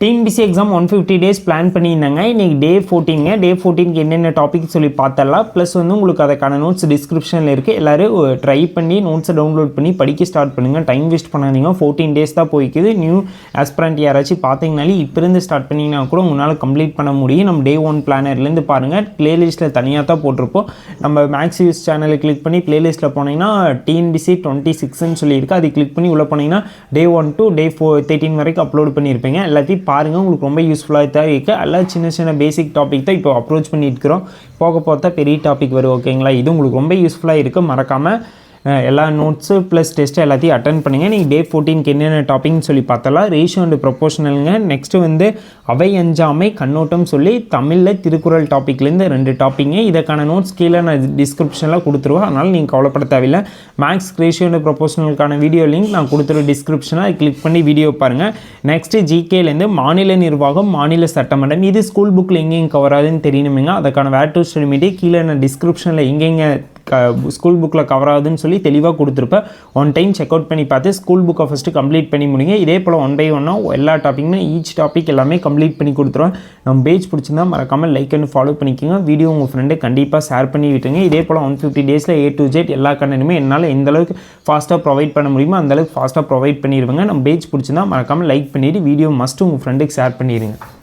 TNPSC exam one fifty days plan பண்ணியிருந்தாங்க. இன்றைக்கி டே ஃபோர்டீங்க டே ஃபோர்டீனுக்கு என்னென்ன டாபிக் சொல்லி பார்த்தரலாம் ப்ளஸ் வந்து உங்களுக்கு அதுக்கான நோட்ஸ் டிஸ்கிரிப்ஷனில் இருக்குது எல்லோரும் ட்ரை பண்ணி நோட்ஸை டவுன்லோட் பண்ணி படிக்க ஸ்டார்ட் பண்ணுங்கள் டைம் வேஸ்ட் பண்ணாதீங்க. ஃபோர்டீன் டேஸ் தான் போய்க்குது. நியூ ஆஸ்பிரண்ட் யாராச்சும் பார்த்தீங்கனாலே இப்போ இருந்து ஸ்டார்ட் பண்ணிங்கன்னா கூட உங்களால் கம்ப்ளீட் பண்ண முடியும். நம்ம டே ஒன் பிளானர்லேருந்து பாருங்கள் ப்ளேலிஸ்ட்டில் தனியாக தான் போட்டிருப்போம். நம்ம மேக்ஸ் யூஸ் சேனலை கிளிக் பண்ணி ப்ளேலிஸ்ட்டில் போனீங்கன்னா டிஎன்பிசி டுவெண்ட்டி சிக்ஸ்ன்னு சொல்லியிருக்கு. அது கிளிக் பண்ணி உள்ளே போனீங்கன்னா day one to day four thirteen வரைக்கும் அப்லோட் பண்ணியிருப்பீங்க. எல்லாத்தையும் பாருங்கள் உங்களுக்கு ரொம்ப யூஸ்ஃபுல்லாக தான் இருக்குது எல்லாம் சின்ன சின்ன பேசிக் டாபிக் தான் இப்போ அப்ரோச் பண்ணியிருக்கிறோம் போக போக பெரிய டாபிக் வரும் ஓகேங்களா இது உங்களுக்கு ரொம்ப யூஸ்ஃபுல்லாக இருக்குது மறக்காமல் எல்லா நோட்ஸு ப்ளஸ் டெஸ்ட்டு எல்லாத்தையும் அட்டன் பண்ணுங்கள் நீங்கள் டே ஃபோர்டீனுக்கு என்னென்ன டாப்பிங்னு சொல்லி பார்த்தலாம் ரேஷியோ அண்ட் ப்ரொபோஷனலுங்க நெக்ஸ்ட்டு வந்து அவை அஞ்சாமை கண்ணோட்டம் சொல்லி தமிழில் திருக்குறள் டாப்பிக்லேருந்து ரெண்டு டாப்பிங்க இதற்கான நோட்ஸ் கீழே நான் டிஸ்கிரிப்ஷனில் கொடுத்துருவேன் அதனால் நீங்கள் கவலைப்பட தேவையில்லை. மேக்ஸ் ரேஷியோ அண்ட் ப்ரொபோஷனலுக்கான வீடியோ லிங்க் நான் கொடுத்துருவேன் டிஸ்கிரிப்ஷனாக கிளிக் பண்ணி வீடியோ பாருங்கள் நெக்ஸ்ட்டு ஜிகேலேருந்து மாநில நிர்வாகம் மாநில சட்டமன்றம். இது ஸ்கூல் புக்கில் எங்கெங்க கவர் ஆகுதுன்னு தெரியணுமேங்க. அதுக்கான வேர் டு ஸ்டடி கீழே நான் டிஸ்கிரிப்ஷனில் எங்கெங்கே க ஸ்கூல் புக்கில் கவர் ஆகுதுன்னு சொல்லி தெளிவாக கொடுத்துருப்பேன். ஒன் டைம் செக் அவுட் பண்ணி பார்த்து ஸ்கூல் புக்கை ஃபஸ்ட்டு கம்ப்ளீட் பண்ணி முடிங்க. இதே போல் ஒன் பை ஒன்னாக எல்லா டாப்பிக்குமே ஈச் டாபிக் எல்லாமே கம்ப்ளீட் பண்ணி கொடுத்துருவேன். நம்ம பேஜ் பிடிச்சிருந்தா மறக்காமல் லைக் அண்ட் ஃபாலோ பண்ணிக்கோங்க. வீடியோ உங்கள் ஃப்ரெண்டு கண்டிப்பாக ஷேர் பண்ணி விட்டுருங்க. இதே போல் ஒன் ஃபிஃப்டி டேஸில் ஏ டு ஜெட் எல்லா கண்டனுமே என்னால் எந்த அளவுக்கு ஃபாஸ்ட்டாக ப்ரொவைட் பண்ண முடியுமோ அந்தளவுக்கு ஃபாஸ்ட்டாக ப்ரொவைட் பண்ணிடுவேங்க நம்ம பேஜ் பிடிச்சிருந்தா மறக்காமல் லைக் பண்ணிவிட்டு வீடியோ மஸ்ட்டு உங்கள் ஃப்ரெண்டுக்கு ஷேர் பண்ணிடுங்க